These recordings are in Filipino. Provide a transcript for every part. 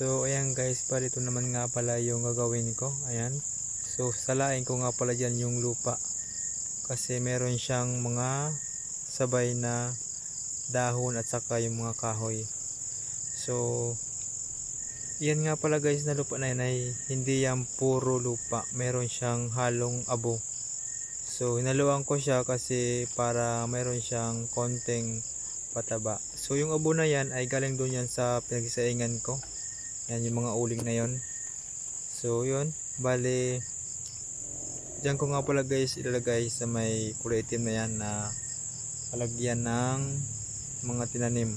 So, ayan guys, pala ito naman nga pala yung gagawin ko. Ayan. So, salain ko nga pala dyan yung lupa. Kasi meron siyang mga sabay na dahon at saka yung mga kahoy. So, yan nga pala guys na lupa na yan ay hindi yan puro lupa. Meron siyang halong abo. So, hinaluan ko siya kasi para meron siyang konting pataba. So, yung abo na yan ay galing doon yan sa pinagsaingan ko. Yan yung mga uling na yon. So, yun. Bale, Diyan ko nga pala guys ilalagay sa may kulay itim na yan na palagyan ng mga tinanim.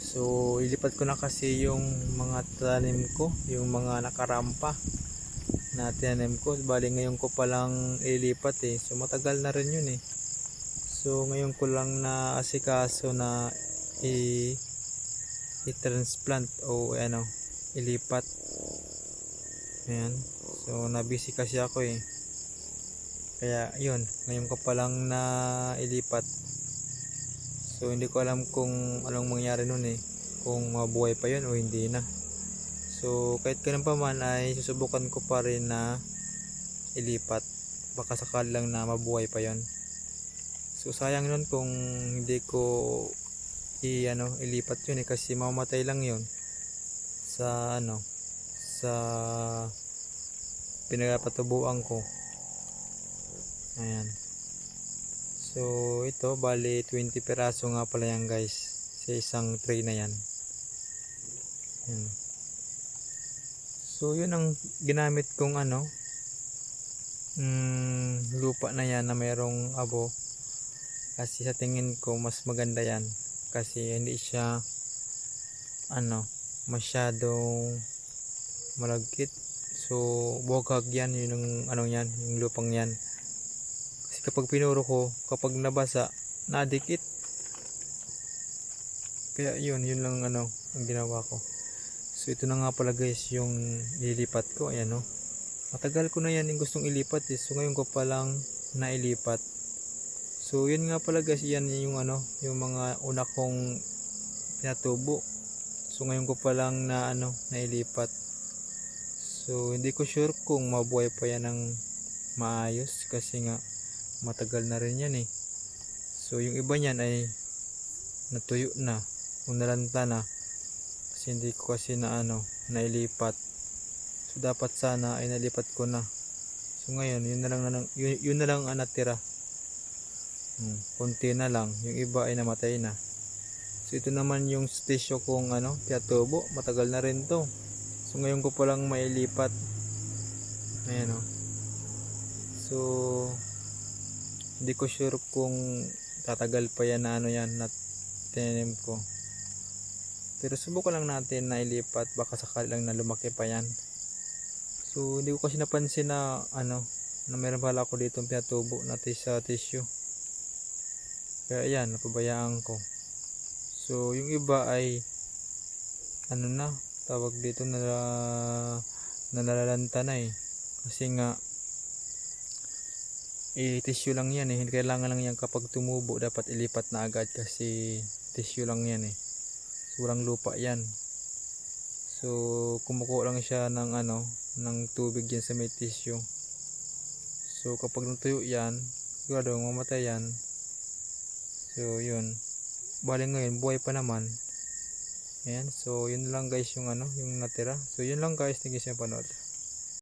So, ilipat ko na kasi yung mga tanim ko, yung mga nakarampa na tinanim ko. Bali, ngayon ko palang ilipat eh. So, matagal na rin yun eh. So, ngayon ko lang na asikaso na i i-transplant o ano, ilipat. Ayan. So, nabisi kasi ako eh. Kaya, yun. Ngayon ko palang na ilipat. So, hindi ko alam kung anong mangyari nun eh. Kung mabuhay pa yun o hindi na. So, kahit ganun pa man ay susubukan ko pa rin na ilipat. Baka sakali lang na mabuhay pa yon. So, sayang nun kung hindi ko i ano ilipat yun eh kasi mamamatay lang yun. Sa ano sa pinagpatubuan ko. Ayan. So ito bali 20 peraso nga pala yan guys. Sa isang tray na yan. Ayan. so yun ang ginamit kong ano mm, lupa na yan na mayroong abo. Kasi sa tingin ko mas maganda yan kasi hindi siya ano masyadong malagkit. So bogag yan yun yung ano yan yung lupang yan. Kasi kapag pinuro ko kapag nabasa nadikit. Kaya yun yun lang ano ang ginawa ko. So ito na nga pala guys yung ililipat ko. Ayan no? Matagal ko na yan yung gustong ilipat eh. So ngayon ko palang nailipat so yun nga pala guys yan yung ano yung mga una kong pinatubo so ngayon ko palang na ano nailipat So, hindi ko sure kung mabuhay pa yan ng maayos kasi nga matagal na rin yan eh. So, yung iba niyan ay natuyo na, unalanta na. Kasi hindi ko kasi na ano, nailipat. So, dapat sana ay nalipat ko na. So, ngayon, yun na lang, na, yun, yun na lang ang natira. Hmm, konti na lang. Yung iba ay namatay na. So, ito naman yung stisyo kong ano, tiatubo. Matagal na rin to. So ngayon ko palang mailipat. Ayan o. So hindi ko sure kung tatagal pa yan na ano yan na tinanim ko. Pero subukan lang natin na ilipat baka sakali lang na lumaki pa yan. So hindi ko kasi napansin na ano na meron pala ako dito pinatubo na sa tissue. Kaya ayan, napabayaan ko. So yung iba ay ano na, tawag dito na nalalanta na eh. Kasi nga eh tissue lang yan eh. Kailangan lang yan kapag tumubo dapat ilipat na agad kasi tissue lang yan eh. Surang lupa yan. So kumukuha lang siya ng ano ng tubig yan sa may tissue. So kapag natuyo yan sigurado mamatay yan so yun bali ngayon buhay pa naman Ayan, so yun lang guys yung ano, yung natira. So yun lang guys, thank you sa panood.